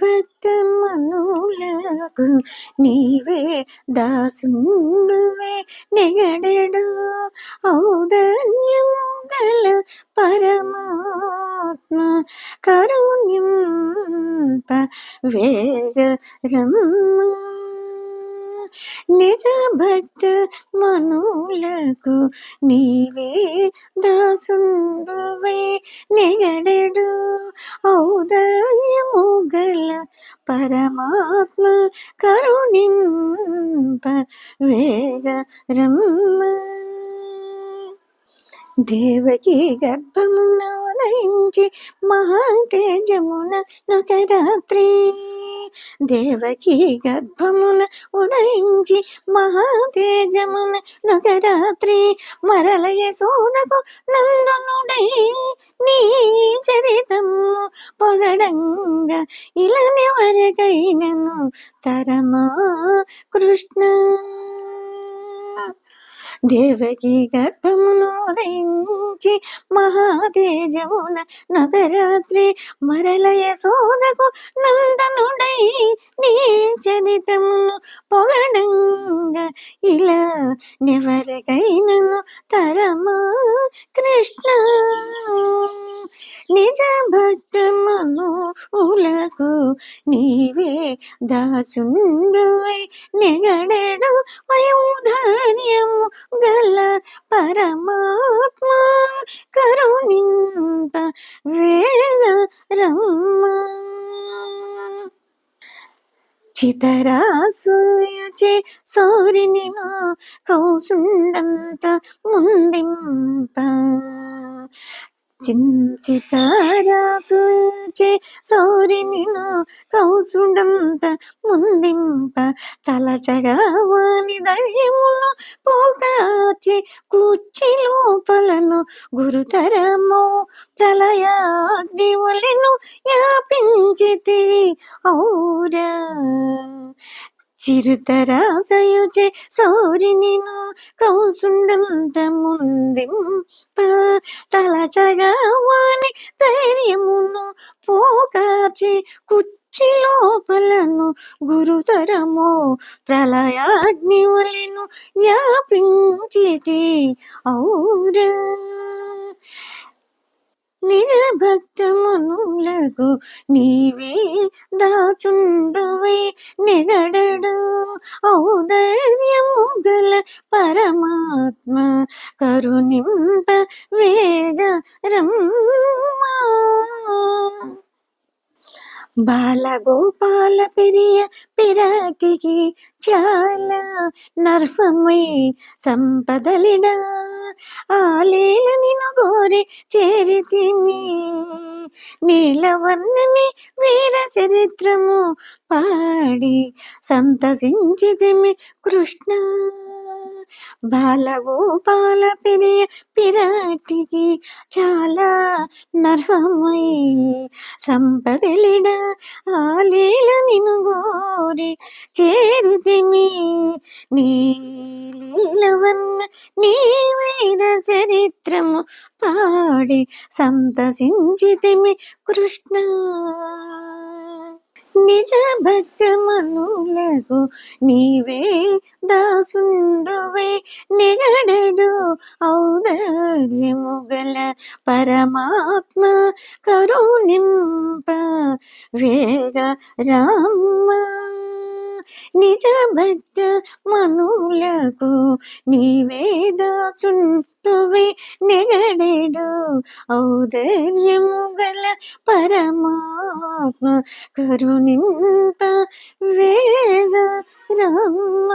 భక్త మనులకు నీవే దాసుండువే నెగడెడు ఔదన్యము గల పరమాత్మ కరుణింప వేగరమ్మ నిజ భక్త మనులకు నీవే దాసుండువే నిగడెడు ఔదర్యము గల పరమాత్మ కరుణింప వేగ రమ్మ దేవకి గర్భమున ఉదయించి మహాతేజమున ఒక రాత్రి దేవకి గర్భమున ఉదయించి మహాతేజమున ఒక రాత్రి మరలయ సోనకు నందనుడై నీ చరితము పొగడంగా ఇలాని వరకైనను తరమా కృష్ణ. దేవకి గర్భమును ఉదయించి మహాతేజమున నగరాత్రి మరలయ సోదకు నందనుడై నీ చరితమును పొగడంగా ఇలా నెవరికైనను తరమా కృష్ణ. నిజ భక్తమను ఉలకు నీవే దాసుండువై నెగడెడు వయోధార్యము గల పరమా ఆత్మా కరుణింప వేగ రమ్మ. చితరాసూయచే సౌరిని కౌసుండంత ముందింప చించితారాసూచే సౌరిని కౌసుండంత ముందింప తలచగా వాని దయ్యమును పోకాచి కూర్చి లోపలను గురుతరము ప్రళయాగ్నివులను యాపించితివి ఔరా. చిరుతరాసయుచే సౌరినిను కౌసుండంత ముందింప తలచగా వాని ధైర్యమును పోకాచి కుచ్చి లోపలను గురుతరము ప్రళయాగ్ని వలెను యాపించితి ఔర. నిజ భక్త నీవే దాచుండువే నిగడడు ఔదర్యము గల పరమాత్మ కరుణింప వేగ రమ్మా. బాలగోపాల పెరియ పిరాటికి చాలా నర్ఫమై సంపదలిడ. ఆలేల నిను గోరే చేరితిని నీలవన్నని వీర చరిత్రము పాడి సంతసించితిమి కృష్ణ. బాలగోపాల పెరియ పిరాటికి చాలా నర్వమై సంపదలిడ ఆలీల నిను గోరి చేరితిమి నీలీలవన్న నీ వీర చరిత్రము పాడి సంతసించితిమి కృష్ణ. నిజ భక్తమనులకు నీవే దాసుండువే నిగడడు ఔదర్యముగల పరమాత్మ కరుణింప వేగ రామ్మ. నిజ భక్త మనులకు నీవే దాచుంటువే నెగడెడు ఔదర్యము గల పరమాత్మ కరుణింప వేగ రమ్మ